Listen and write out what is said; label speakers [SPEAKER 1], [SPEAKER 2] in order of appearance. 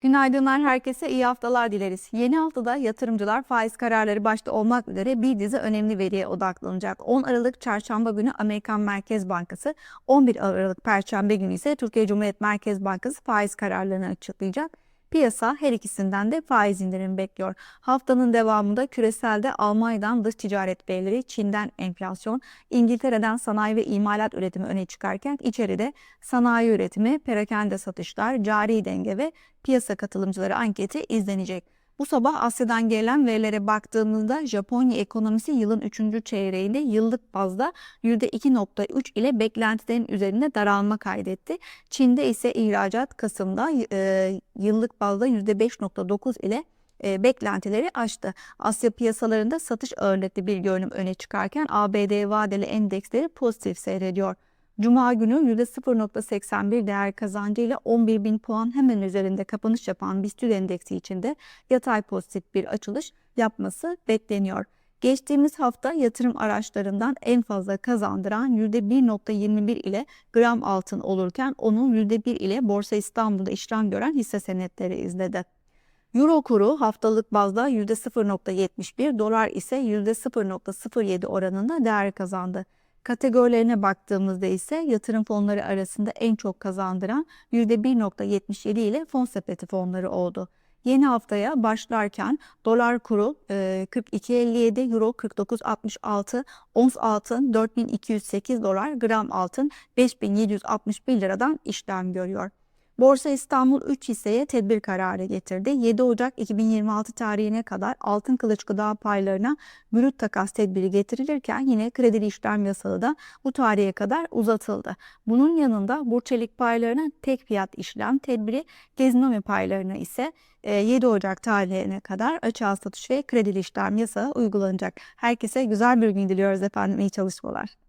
[SPEAKER 1] Günaydınlar herkese iyi haftalar dileriz. Yeni haftada yatırımcılar faiz kararları başta olmak üzere bir dizi önemli veriye odaklanacak. 10 Aralık Çarşamba günü Amerikan Merkez Bankası, 11 Aralık Perşembe günü ise Türkiye Cumhuriyet Merkez Bankası faiz kararlarını açıklayacak. Piyasa her ikisinden de faiz indirimi bekliyor. Haftanın devamında küreselde Almanya'dan dış ticaret verileri, Çin'den enflasyon, İngiltere'den sanayi ve imalat üretimi öne çıkarken içeride sanayi üretimi, perakende satışlar, cari denge ve piyasa katılımcıları anketi izlenecek. Bu sabah Asya'dan gelen verilere baktığımızda Japonya ekonomisi yılın 3. çeyreğinde yıllık bazda %2.3 ile beklentilerin üzerinde daralma kaydetti. Çin'de ise ihracat Kasım'da e, yıllık bazda %5.9 ile e, beklentileri aştı. Asya piyasalarında satış ağırlıklı bir görünüm öne çıkarken ABD vadeli endeksleri pozitif seyrediyor. Cuma günü %0.81 değer kazancıyla 11 bin puan hemen üzerinde kapanış yapan BIST endeksi içinde yatay pozitif bir açılış yapması bekleniyor. Geçtiğimiz hafta yatırım araçlarından en fazla kazandıran %1.21 ile gram altın olurken onun %1 ile Borsa İstanbul'da işlem gören hisse senetleri izledi. Euro kuru haftalık bazda %0.71, dolar ise %0.07 oranında değer kazandı. Kategorilerine baktığımızda ise yatırım fonları arasında en çok kazandıran %1.77 ile fon sepeti fonları oldu. Yeni haftaya başlarken dolar kuru 42.57, euro 49.66, ons altın 4208 dolar, gram altın 5761 liradan işlem görüyor. Borsa İstanbul 3 hisseye tedbir kararı getirdi. 7 Ocak 2026 tarihine kadar altın kılıç gıda paylarına brüt takas tedbiri getirilirken yine kredili işlem yasağı da bu tarihe kadar uzatıldı. Bunun yanında burçelik paylarına tek fiyat işlem tedbiri, gezinomi paylarına ise 7 Ocak tarihine kadar açığa satış ve kredili işlem yasağı uygulanacak. Herkese güzel bir gün diliyoruz efendim. İyi çalışmalar.